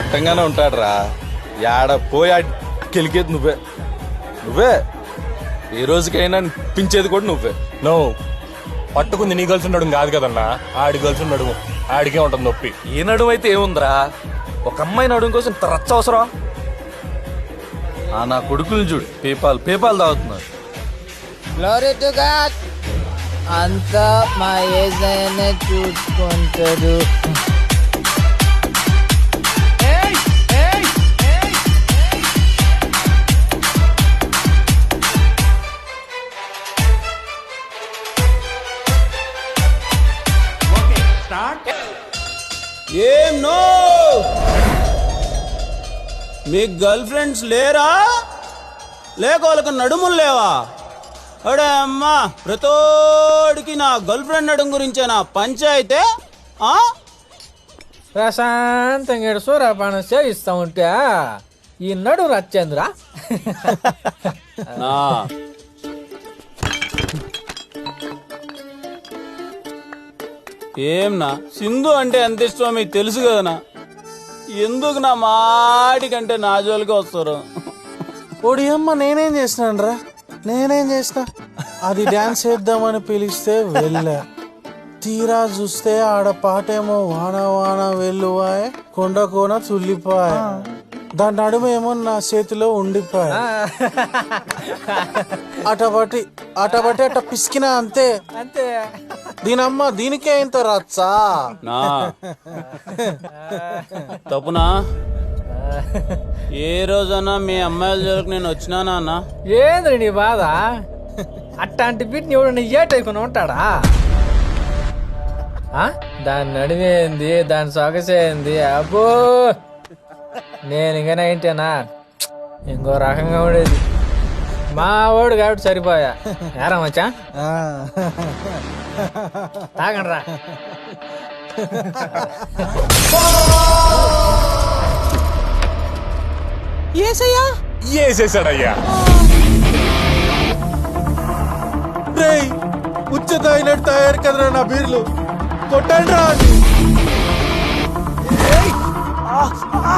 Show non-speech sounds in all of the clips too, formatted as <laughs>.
దిట్టంగానే ఉంటాడురా. యాడ పోయి కెలికేది నువ్వే. నువ్వే? ఏ రోజుకైనా పించేది కూడా నువ్వే. నో. పట్టుకుంది నీ గర్ల్స్ ఉండడం కాదు కదన్నా. ఆడి గర్ల్స్ ఉండడం ఆడికే ఉంటుంది నొప్పి. ఏ నడుము అయితే ఏముందిరా? ఒక అమ్మాయి నడుము కోసం ఇంత రచ్చ అవసరం? ఆ నా కొడుకులు చూడు. పేపాల్ పేపాల్ తాగుతున్నారు. గ్లోరీ టు గాడ్ అంతా మా ఏజైనా చూసుకుంటాడు ఏం నో? మీకు గర్ల్ ఫ్రెండ్స్ లేరా? లేక వాళ్ళకి నడుములు లేవా? అడే అమ్మా ప్రతోడికి నా గర్ల్ ఫ్రెండ్ నడుము గురించే నా పంచాయితే ఆ? ప్రశాంతంగా ఈడ సూర్యపానం సేవిస్తా ఉంటే ఈ నడు రచ్చేంద్రా. నా ఏం నా సింధు అంటే ఎంత ఇష్టమో మీకు తెలుసు కదనా? ఎందుకు నా మాటి కంటే నా జోలికి వస్తారు? ఓడి అమ్మ నేనేం చేసినాను రా నేనేం చేసిన అది డాన్స్ చేద్దామని పిలిస్తే వెళ్ళా. తీరా చూస్తే ఆడ పాటేమో వాన వాన వెల్లువాయ్ కొండ కోన తుల్లిపాయ్. దాని నడుమేమో నా చేతిలో ఉండిపోయా <laughs> అటబట్టి అటబట్టి అట్ట పిసికినా అంతే. అంతే. దీనమ్మ దీనికే ఇంత రచ్చా? నా. తప్పునా? ఏ రోజన్నా మీ అమ్మాయిల జోలికి నేను వచ్చినానా అన్న ఏంద్రి నీ బాధ? అట్లాంటి బిడ్ని ఎవడన్నా ఏటైకుని ఉంటాడా? ఆ? దాని నడివేంది దాని సొగసేంది అబ్బో! నేను ఇంకా నైంటేనా ఇంకో రకంగా ఉండేది. మా వాడు కాబట్టి సరిపోయా. ఏరా మచ్చా? ఆ. తాగండి రా వేసేసాడయ్యా రేయ్ ఉచ్చ తాగినట్టు తయారు కదరా నా బీర్లు. కొట్టండి రా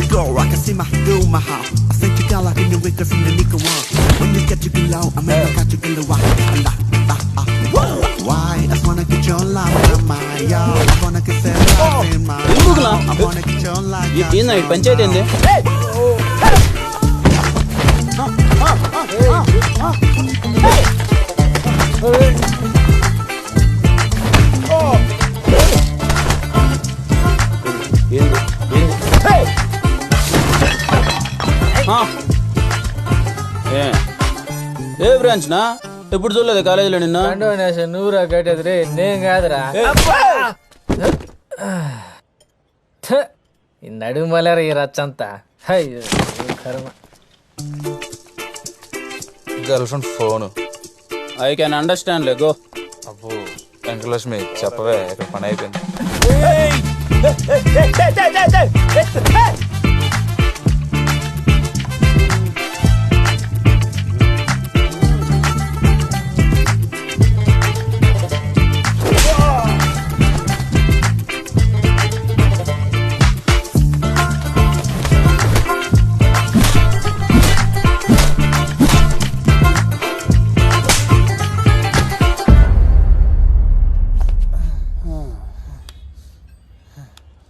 a girl, I can see my through my house. I think you like in the wickers in the one. When you get to get low, I mean, I got to get low. La, la, ah, whoa. Why? I wanna get your life in my yard. I wanna get that life in my ఎందుకులా? I wanna get your life. ఈ- ఏందా ఈ ఏ branch నా ఎప్పుడు చూడలేదు కాలేజీలో నిన్న donation నువ్వురా కట్టేది రే నేను కాదురా థ, ఈ నడుమలర ఈ రచ్చంతా అయ్యో కర్మ girlfriend phone I can understand లే గో అబ్బో వెంకటలక్ష్మి చెప్పవే ఇక్కడ పని అయిపోయింది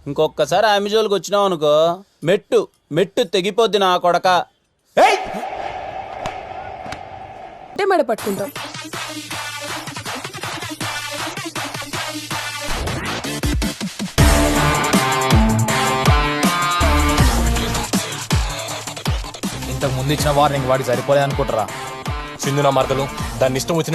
ఇంకొకసారి ఆమె జోలికి వచ్చినావు అనుకో మెట్టు మెట్టు తెగిపోద్ది నా కొడక. అంటే మెడ పట్టుకుంటాం. ఇంతకు ముందు ఇచ్చిన వార్నింగ్ వాడికి సరిపోలే అనుకుంటారా సింధు నా మరదలు దాన్ని ఇష్టం వచ్చిన